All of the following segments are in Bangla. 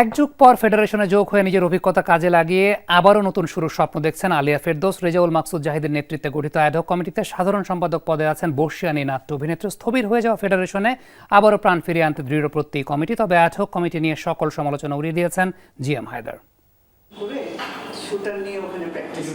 এক যুগ পর ফেডারেশনে যোগ হয়ে নিজের অভিজ্ঞতা কাজে লাগিয়ে আবারও নতুন শুরুর স্বপ্ন দেখছেন আলিয়া ফেরদোস। রেজাউল মাকসুদ জাহিদের নেতৃত্বে গঠিত অ্যাডহক কমিটিতে সাধারণ সম্পাদক পদে আছেন বর্ষিয়ানী নাট্য অভিনেত্রী। স্থবির হয়ে যাওয়া ফেডারেশনে আবারও প্রাণ ফিরিয়ে আনতে দৃঢ় প্রত্যয়ী কমিটি তবে অ্যাডহক কমিটি নিয়ে সকল সমালোচনা উড়িয়ে দিয়েছেন জি এম হায়দার। করে নিয়ে ওখানে প্র্যাকটিস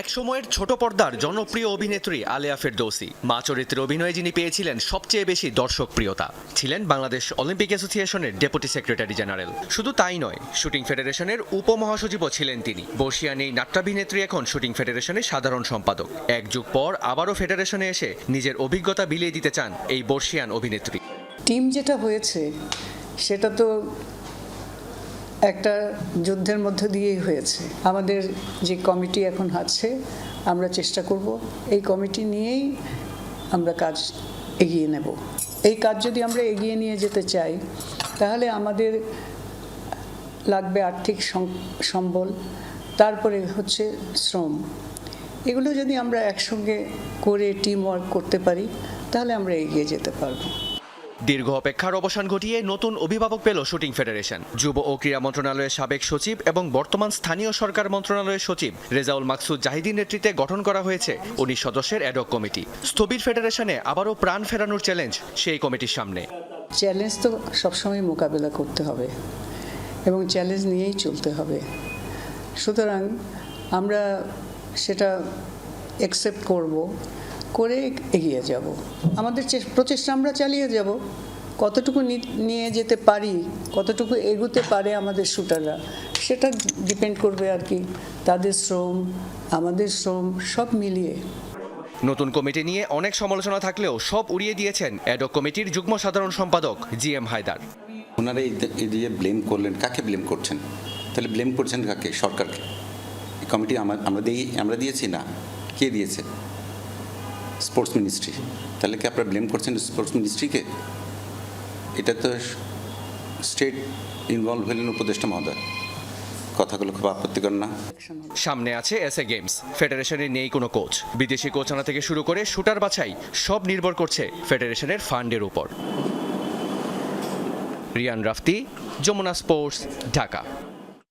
এক সময়ের ছোট পর্দার জনপ্রিয় অভিনেত্রী আলেয়া ফেরদৌসি। মা চরিত্রে অভিনয়ে যিনি পেয়েছিলেন সবচেয়ে বেশি দর্শক প্রিয়তা ছিলেন বাংলাদেশ অলিম্পিক অ্যাসোসিয়েশনের ডেপুটি সেক্রেটারি জেনারেল। শুধু তাই নয় শুটিং ফেডারেশনের উপমহাসচিবও ছিলেন তিনি। বর্ষিয়ান এই নাট্যাভিনেত্রী এখন শুটিং ফেডারেশনের সাধারণ সম্পাদক। এক যুগ পর আবারও ফেডারেশনে এসে নিজের অভিজ্ঞতা বিলিয়ে দিতে চান এই বর্ষিয়ান অভিনেত্রী। টিম যেটা হয়েছে সেটা তো একটা যুদ্ধের মধ্য দিয়েই হয়েছে। আমাদের যে কমিটি এখন আছে, আমরা চেষ্টা করব এই কমিটি নিয়েই আমরা কাজ এগিয়ে নেব। এই কাজ যদি আমরা এগিয়ে নিয়ে যেতে চাই, তাহলে আমাদের লাগবে আর্থিক সম্বল, তারপরে হচ্ছে শ্রম। এগুলো যদি আমরা একসঙ্গে করে টিম ওয়ার্ক করতে পারি, তাহলে আমরা এগিয়ে যেতে পারব। দীর্ঘ অপেক্ষার অবসান ঘটিয়ে নতুন অভিভাবক পেল শুটিং ফেডারেশন। যুব ও ক্রীড়া মন্ত্রণালয়ের সাবেক সচিব এবং বর্তমান স্থানীয় সরকার মন্ত্রণালয়ের সচিব রেজাউল মাকসুদ জাহিদির নেতৃত্বে গঠন করা হয়েছে উনিশ সদস্যের অ্যাডক কমিটি। স্থবির ফেডারেশনে আবারও প্রাণ ফেরানোর চ্যালেঞ্জ সেই কমিটির সামনে। চ্যালেঞ্জ তো সবসময় মোকাবেলা করতে হবে এবং চ্যালেঞ্জ নিয়েই চলতে হবে। সুতরাং আমরা সেটা অ্যাকসেপ্ট করব করে এগিয়ে যাব। আমাদের প্রচেষ্টা আমরা চালিয়ে যাব। কতটুকু নিয়ে যেতে পারি কতটুকু এগোতে পারে আমাদের শুটাররা সেটা ডিপেন্ড করবে আর কি। তাদের শ্রম আমাদের শ্রম সব মিলিয়ে। নতুন কমিটি নিয়ে অনেক সমালোচনা থাকলেও সব উড়িয়ে দিয়েছেন অ্যাডক কমিটির যুগ্ম সাধারণ সম্পাদক জি এম হায়দার। ওনারা এই দিয়ে ব্লেম করলেন। কাকে ব্লেম করছেন? তাহলে ব্লেম করছেন কাকে? সরকারকে। এই কমিটি আমরা দিই আমরা দিয়েছি না? কে দিয়েছে? স্পোর্টস মিনিস্ট্রি তাহলে কি আপনারা ব্লেম করছেন স্পোর্টস মিনিস্ট্রিকে এটা তো স্টেট ইনভলভ হলেন উপদেষ্টা মহোদয়। কথাগুলো খুব আপত্তিকর না। সামনে আছে এসএ গেমস। ফেডারেশনের নেই কোনো কোচ। বিদেশি কোচ আনা থেকে শুরু করে শুটার বাছাই সব নির্ভর করছে ফেডারেশনের ফান্ডের উপর। রিয়ান রাফতি, যমুনা স্পোর্টস, ঢাকা।